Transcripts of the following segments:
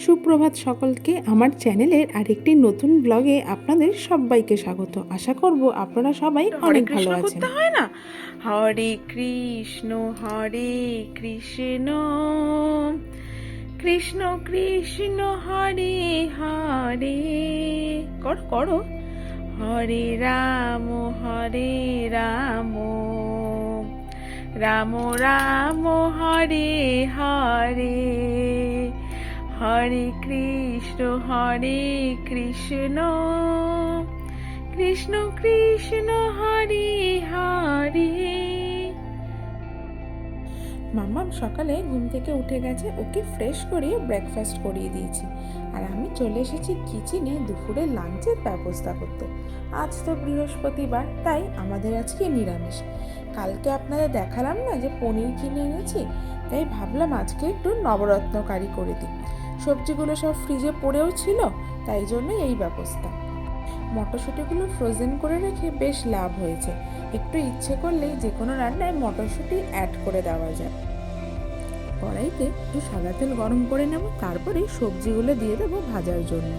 সুপ্রভাত সকলকে আমার চ্যানেলের আরেকটি নতুন ব্লগে আপনাদের সবাইকে স্বাগত। আশা করব আপনারা সবাই অনেক ভালো আছেন। হয় না? হরে কৃষ্ণ হরে কৃষ্ণ। কৃষ্ণ কৃষ্ণ হরে হরে। কর করো। হরে রাম হরে রাম। রাম রাম হরে হরে। হরে কৃষ্ণ হরে কৃষ্ণ। কৃষ্ণ কৃষ্ণ, হরে হরে। মাম্মাম সকালে ঘুম থেকে উঠে গেছে, ওকে ফ্রেশ করিয়ে ব্রেকফাস্ট করিয়ে দিয়েছি। আর আমি চলে এসেছি কিচেনে দুপুরে লাঞ্চের ব্যবস্থা করতে। আজ তো বৃহস্পতিবার, তাই আমাদের আজকে নিরামিষ। কালকে আপনাদের দেখালাম না যে পনির কিনে এনেছি, তাই ভাবলাম আজকে একটু নবরত্নকারী করে দিই। সবজিগুলো সব ফ্রিজে পড়েও ছিল, তাই জন্য এই ব্যবস্থা। মটরশুঁটিগুলো ফ্রোজেন করে রেখে বেশ লাভ হয়েছে। একটু ইচ্ছে করলেই যে কোনো রান্নায় মটরশুঁটি অ্যাড করে দেওয়া যায়। কড়াইতে একটু সাদা তেল গরম করে নেব তারপরে সবজিগুলো দিয়ে দেবো ভাজার জন্য।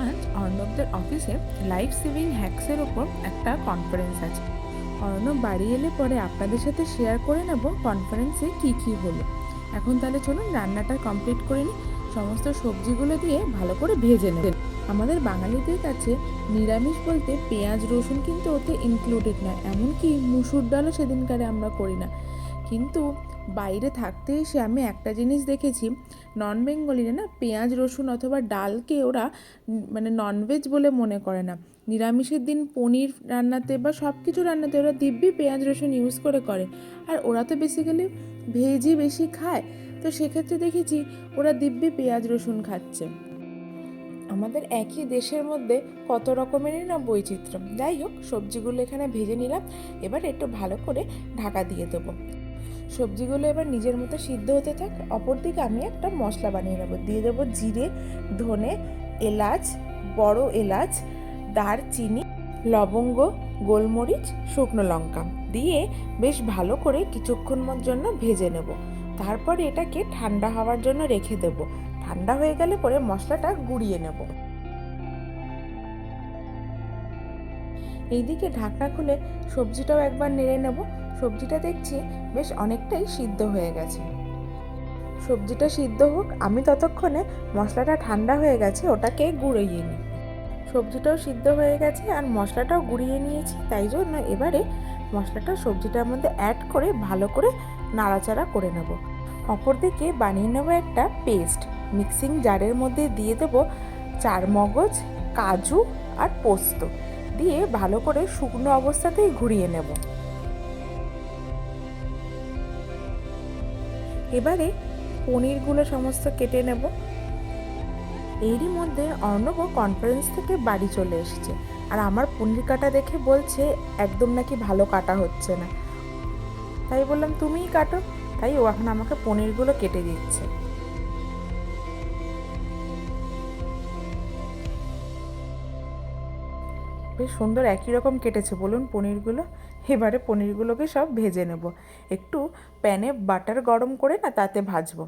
আজ অর্ণবদের অফিসে লাইফ সেভিং হ্যাক্সের ওপর একটা কনফারেন্স আছে। অর্ণব বাড়ি এলে পরে আপনাদের সাথে শেয়ার করে নেব কনফারেন্সে কি কি হলো। এখন তাহলে চলুন রান্নাটা কমপ্লিট করে নিই। সমস্ত সবজিগুলো দিয়ে ভালো করে ভেজে নেব আমাদের বাঙালিদের কাছে নিরামিষ বলতে পেঁয়াজ, রসুন কিন্তু ওতে ইনক্লুডেড নয় এমনকি মুসুর ডালও সেদিনকারে আমরা করি না। কিন্তু বাইরে থাকতে এসে আমি একটা জিনিস দেখেছি নন বেঙ্গলিরা না পেঁয়াজ, রসুন অথবা ডালকে ওরা মানে ননভেজ বলে মনে করে না। নিরামিষের দিন পনির রান্নাতে বা সব কিছু রান্নাতে ওরা দিব্যি পেঁয়াজ, রসুন ইউজ করে করে। আর ওরা তো বেসিক্যালি ভেজই বেশি খায়। তো সেক্ষেত্রে দেখেছি ওরা দিব্যি পেঁয়াজ, রসুন খাচ্ছে। আমাদের একই দেশের মধ্যে কত রকমেরই না বৈচিত্র্য। যাই হোক, সবজিগুলো এখানে ভেজে নিলাম। এবার একটু ভালো করে ঢাকা দিয়ে দেবো। সবজিগুলো এবার নিজের মতো সিদ্ধ হতে থাক। অপরদিকে আমি একটা মশলা বানিয়ে নেব। দিয়ে দেবো জিরে, ধনে, এলাচ, বড় এলাচ, দারচিনি, লবঙ্গ, গোলমরিচ, শুকনো লঙ্কা। দিয়ে বেশ ভালো করে কিছুক্ষণ জন্য ভেজে নেব। তারপরে এটাকে ঠান্ডা হওয়ার জন্য রেখে দেবো। ঠান্ডা হয়ে গেলে পরে মশলাটা গুঁড়িয়ে নেব। এইদিকে ঢাকনা খুলে সবজিটাও একবার নেড়ে নেব। সবজিটা দেখছি বেশ অনেকটাই সিদ্ধ হয়ে গেছে। সবজিটা সিদ্ধ হোক, আমি ততক্ষণে মশলাটা ঠান্ডা হয়ে গেছে, ওটাকে গুঁড়িয়ে নিই। সবজিটাও সিদ্ধ হয়ে গেছে আর মশলাটাও গুঁড়িয়ে নিয়েছি, তাই জন্য এবারে মশলাটা সবজিটার মধ্যে অ্যাড করে ভালো করে নাড়াচাড়া করে নেব। অপরদিকে বানিয়ে নেব একটা পেস্ট। মিক্সিং জারের মধ্যে দিয়ে দেব চার মগজ, কাজু আর পোস্ত। দিয়ে ভালো করে শুকনো অবস্থাতেই ঘুরিয়ে নেব। এবারে পনিরগুলো সমস্ত কেটে নেব। এরই মধ্যে অর্ণব কনফারেন্স থেকে বাড়ি চলে এসেছে। আর আমার পনির কাটা দেখে বলছে, একদম নাকি ভালো কাটা হচ্ছে না। তাই বললাম, তুমিই কাটো। তাই ও এখন আমাকে পনিরগুলো কেটে দিচ্ছে। বেশ সুন্দর একই রকম কেটেছে বলুন পনিরগুলো। এবারে পনিরগুলোকে সব ভেজে নেব। একটু প্যানে বাটার গরম করে না তাতে ভাজবো।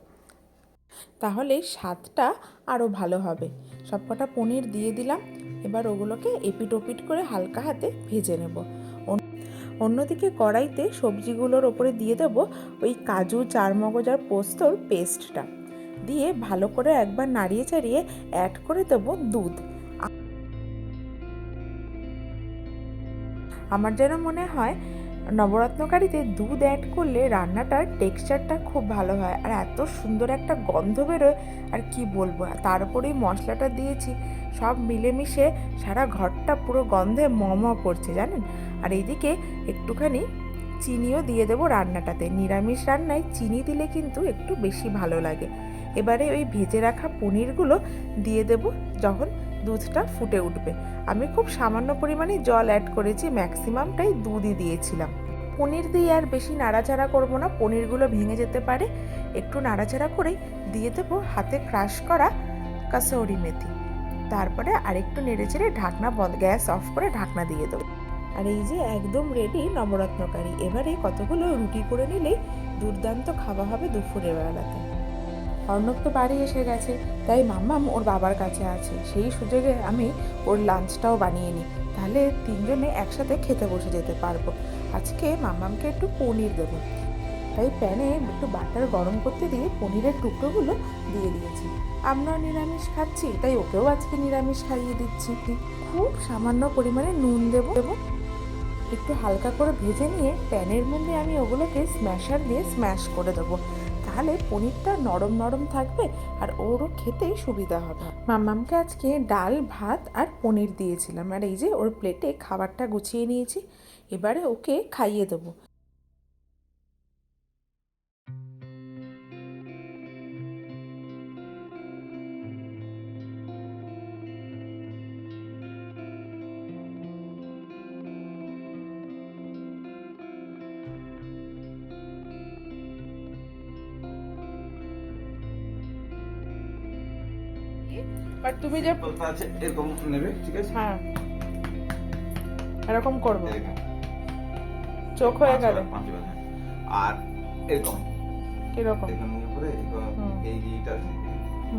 তাহলে স্বাদটা আরও ভালো হবে। সবকটা পনির দিয়ে দিলাম। এবার ওগুলোকে এপিট ওপিট করে হালকা হাতে ভেজে নেব। অন্যদিকে কড়াইতে সবজিগুলোর ওপরে দিয়ে দেব ওই কাজু, চারমগজ আর পোস্তর পেস্টটা। দিয়ে ভালো করে একবার নাড়িয়ে চাড়িয়ে অ্যাড করে দেবো দুধ। আমার যেন মনে হয় নবরত্নকারীতে দুধ অ্যাড করলে রান্নাটার টেক্সচারটা খুব ভালো হয়। আর এত সুন্দর একটা গন্ধ বেরোয়, আর কি বলব? তার উপরেই মশলাটা দিয়েছি। সব মিলেমিশে সারা ঘরটা পুরো গন্ধে ম ম করছে, জানেন? আর এইদিকে একটুখানি চিনিও দিয়ে দেবো রান্নাটাতে। নিরামিষ রান্নায় চিনি দিলে কিন্তু একটু বেশি ভালো লাগে। এবারে ওই ভেজে রাখা পনিরগুলো দিয়ে দেব যখন দুধটা ফুটে উঠবে। আমি খুব সামান্য পরিমাণে জল অ্যাড করেছি ম্যাক্সিমামটাই দুধই দিয়েছিলাম। পনির দিয়ে আর বেশি নাড়াচাড়া করব না, পনিরগুলো ভেঙে যেতে পারে। একটু নাড়াচাড়া করে দিয়ে দেবো হাতে ক্রাশ করা কাসৌরি মেথি। তারপরে আরেকটু নেড়ে চেড়ে ঢাকনা বন্ধ, গ্যাস অফ করে ঢাকনা দিয়ে দেবো। আর এই যে একদম রেডি নবরত্নকারী, এবারে কতগুলো রুটি করে নিলেই দুর্দান্ত খাওয়া হবে দুপুরের বেলাতে। অর্ণব তো বাড়ি এসে গেছে, তাই মাম্মাম ওর বাবার কাছে আছে। সেই সুযোগে আমি ওর লাঞ্চটাও বানিয়ে নিই। তাহলে তিনজনে একসাথে খেতে বসে যেতে পারব। আজকে মাম্মামকে একটু পনির দেবো। তাই প্যানে একটু বাটার গরম করতে দিয়ে পনিরের টুকরোগুলো দিয়ে দিয়েছি। আমরা নিরামিষ খাচ্ছি, তাই ওকেও আজকে নিরামিষ খাইয়ে দিচ্ছি। খুব সামান্য পরিমাণে নুন দেবো। দেবো। একটু হালকা করে ভেজে নিয়ে প্যানের মধ্যে আমি ওগুলোকে স্ম্যাশার দিয়ে স্ম্যাশ করে দেবো। তাহলে পনিরটা নরম নরম থাকবে আর ওরও খেতে সুবিধা হবে। মাম্মামকে আজকে ডাল, ভাত আর পনির দিয়েছিলাম আর এই যে ওর প্লেটে খাবারটা গুছিয়ে নিয়েছি। এবারে ওকে খাইয়ে দেবো। বাট তুমি যে আছে এরকম নেবে ঠিক আছে? হ্যাঁ। এরকম করব। চোখ হয়ে গেল। হ্যাঁ। আর এরকম। কীরকম পরে হুম। এই আছে।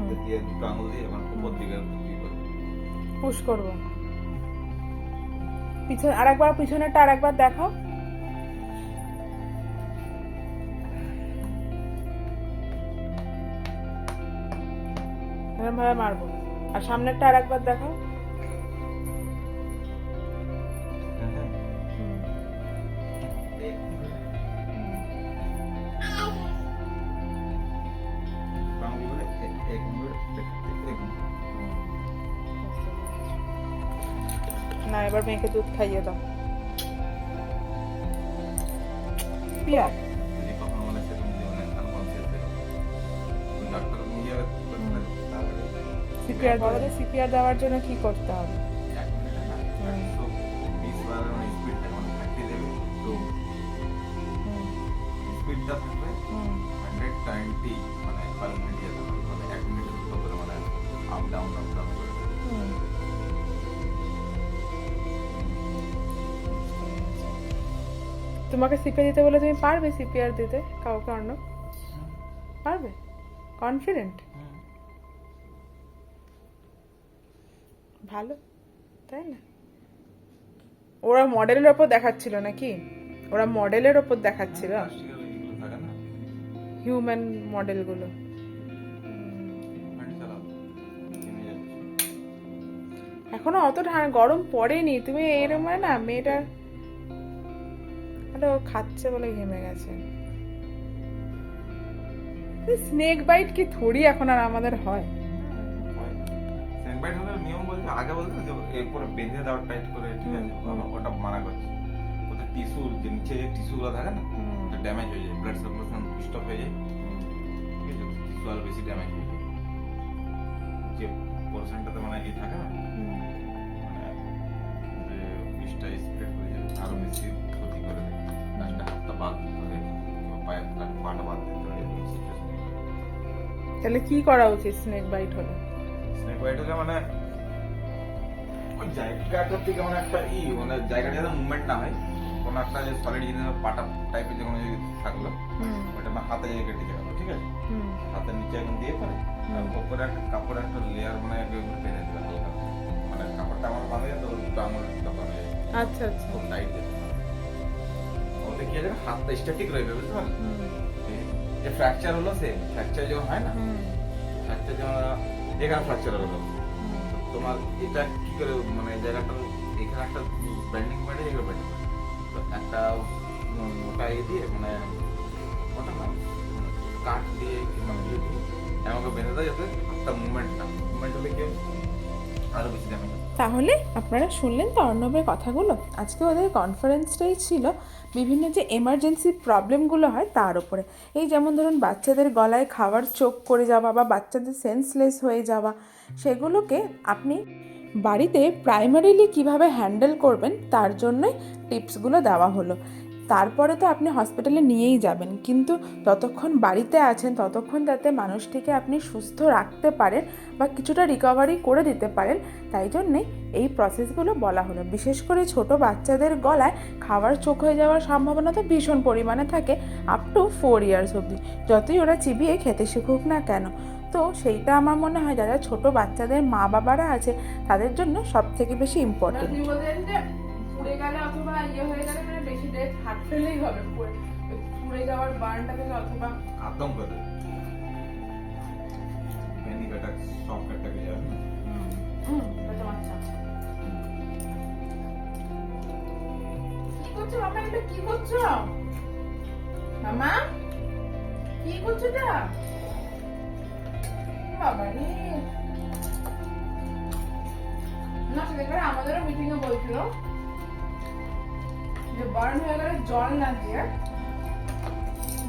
এটা দিয়ে দুটো আঙুল দিয়ে আমার উপর দিকে পুশ করব। পিছনে আরেকবার পিছনেরটা আরেকবার দেখাও। এরকম ভাবে মারবো। আর সামনেরটা আরেকবার দেখাও। হুম, এই হুম। দুটো আঙুল করে এ- এরকম করে এরকম। না এবার মেয়েকে দুধ খাইয়ে দাও পিয়া সিপিআর বড়দের সিপিআর দেওয়ার জন্য কি করতে হবে? তোমাকে সিপিআর দিতে বলে তুমি পারবে সিপিআর দিতে? কাউকে অন্য? পারবে? কনফিডেন্ট ভালো তাই না? ওরা মডেলের ওপর দেখাচ্ছিল নাকি? ওরা মডেলের ওপর দেখাচ্ছিল? হিউম্যান মডেলগুলো এখনও অত গরম পড়েনি। তুমি এরকম হয় না মেয়েটা আরে ও খাচ্ছে বলে ঘেমে গেছে। স্নেক বাইট কি থোড়ি এখন আর আমাদের হয়? নিয়ম বলতে আগে বলতে যে এরপরে বেঁধে দাও টাইট করে ঠিক আছে। ওটা মানা করছে। ওতে টিস্যু যে নিচে যে টিস্যুগুলো থাকে না হুম, ড্যামেজ হয়ে যায় ব্লাড সার্কুলেশন স্টপ হয়ে যায়। ঠিক আছে টিস্যু আরও বেশি ড্যামেজ হয়ে যায়। যে পোর্শনটাতে মানে ই থাকে না হুম। মানে বিষটা স্প্রেড হয়ে যাবে আরও বেশি ক্ষতি করে লাস্টে হাতটা বাদ দিতে হবে পায়ের পাটা বাদ দিতে হবে। তাহলে কি করা উচিত স্নেক বাইট হলে? বাইট মানে জায়গাটার থেকে মানে একটা ই মানে জায়গাটা যাতে মুভমেন্ট না হয়। কোনো একটা যে সলিড জিনিস পাটা টাইপের যে কোনো যদি থাকল ওটা না হাতে জায়গায় কেটে গেলো ঠিক আছে? হাতের নিচে এখন দিয়ে পরে আর উপরে একটা কাপড়ের একটা লেয়ার মানে বেঁধে দেবে হালকা। মানে কাপড়টা আমার বাঁধে তো দুটো আঙুল তখন আচ্ছা আচ্ছা। খুব টাইট যেতে ওতে কি আছে হাতটা স্ট্যাটিক রইবে বুঝতে পারলে? যে ফ্র্যাকচার হলো সে ফ্র্যাকচার যখন হয় না ফ্র্যাকচার যখন এখানে ফ্র্যাকচার হলো। তোমার এটা কি করে মানে জায়গাটা, এখানে একটা ব্যান্ডিং পয়েন্ট এগুলো ব্যান্ডিং তো একটা মোটা ইয়ে দিয়ে মানে ওটা না, কাঠ দিয়ে কিংবা দিয়ে দিয়ে আমাকে বেঁধে দেয় যাতে হাতটা মুভমেন্ট না মুভমেন্ট হলে কি হয়? আরও বেশি ড্যামেজ তাহলে আপনারা শুনলেন তো অর্ণবের কথাগুলো। আজকে ওদের কনফারেন্সটাই ছিল, বিভিন্ন যে এমার্জেন্সি প্রবলেমগুলো হয় তার উপরে। এই যেমন ধরুন বাচ্চাদের গলায় খাবার চোখ করে যাওয়া বা বাচ্চাদের সেন্সলেস হয়ে যাওয়া, সেগুলোকে আপনি বাড়িতে প্রাইমারিলি কীভাবে হ্যান্ডেল করবেন তার জন্যই টিপসগুলো দেওয়া হলো। তারপরে তো আপনি হসপিটালে নিয়েই যাবেন। কিন্তু যতক্ষণ বাড়িতে আছেন, ততক্ষণ যাতে মানুষটিকে আপনি সুস্থ রাখতে পারেন বা কিছুটা রিকভারি করে দিতে পারেন, তাই জন্যে এই প্রসেসগুলো বলা হলো। বিশেষ করে ছোট বাচ্চাদের গলায় খাবার চোখ হয়ে যাওয়ার সম্ভাবনা তো ভীষণ পরিমাণে থাকে আপ টু ফোর ইয়ার্স অবধি। যতই ওরা চিবিয়ে খেতে শিখুক না কেন। তো সেইটা আমার মনে হয় যারা ছোট বাচ্চাদের মা বাবারা আছে, তাদের জন্য সব থেকে বেশি ইম্পর্টেন্ট পুড়ে গেলে অথবা ইয়ে হয়ে গেলে মানে বেশি ডেট হাত ফেললেই হবে পুড়ে যাওয়ার বার্নটা থেকে অথবা অ্যাটাক যাবে না হুম এটা কি করছ মামা এটা কি করছ? মামা কি করছ এটা? বাবা রে। না সেদিনকার আমাদেরও মিটিং এ বলছিল। যে বার্ন হয়ে গেলে জল না দিয়ে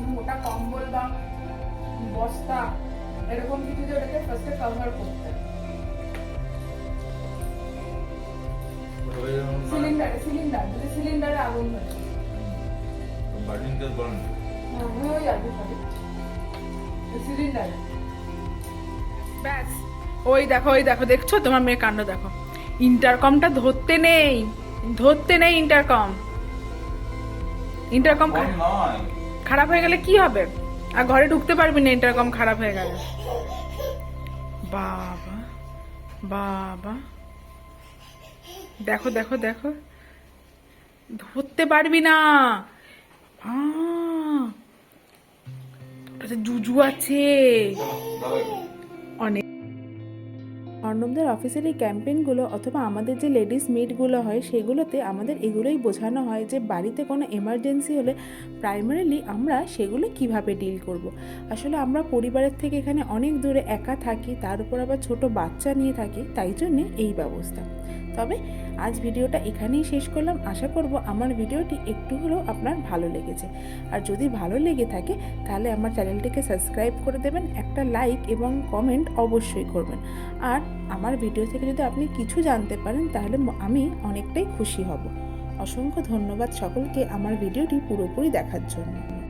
মোটা কম্বল বা বস্তা এরকম কিছু দিয়ে ওটাকে ফার্স্টে কভার করতে। সিলিন্ডারে সিলিন্ডার যদি সিলিন্ডারে আগুন হয় বার্নিং গ্যাস বার্ন হ্যাঁ, যাবে। সিলিন্ডারে ব্যাস। ওই দেখো ওই দেখো দেখছ? তোমার মেয়ের কাণ্ড দেখো। ইন্টারকমটা ধরতে নেই। ধরতে নেই ইন্টারকম ইন্টারকম খারাপ হয়ে গেলে কি হবে? আর ঘরে ঢুকতে পারবি না ইন্টারকম খারাপ হয়ে গেলে। বাবা বাবা। দেখো দেখো দেখো। ধরতে পারবি না। জুজু আছে। অর্ণবদের অফিসের এই ক্যাম্পেইনগুলো অথবা আমাদের যে লেডিস মিটগুলো হয়, সেগুলোতে আমাদের এগুলোই বোঝানো হয় যে বাড়িতে কোনো এমার্জেন্সি হলে প্রাইমারিলি আমরা সেগুলো কীভাবে ডিল করব। আসলে আমরা পরিবারের থেকে এখানে অনেক দূরে একা থাকি, তার উপর আবার ছোট বাচ্চা নিয়ে থাকি, তাই জন্যে এই ব্যবস্থা তবে আজ ভিডিওটা এখানেই শেষ করলাম। আশা করব আমার ভিডিওটি একটু হলেও আপনার ভালো লেগেছে। আর যদি ভালো লেগে থাকে, তাহলে আমার চ্যানেলটিকে সাবস্ক্রাইব করে দেবেন, একটা লাইক এবং কমেন্ট অবশ্যই করবেন। আর আমার ভিডিও থেকে যদি আপনি কিছু জানতে পারেন, তাহলে আমি অনেকটাই খুশি হব। অসংখ্য ধন্যবাদ সকলকে আমার ভিডিওটি পুরোপুরি দেখার জন্য।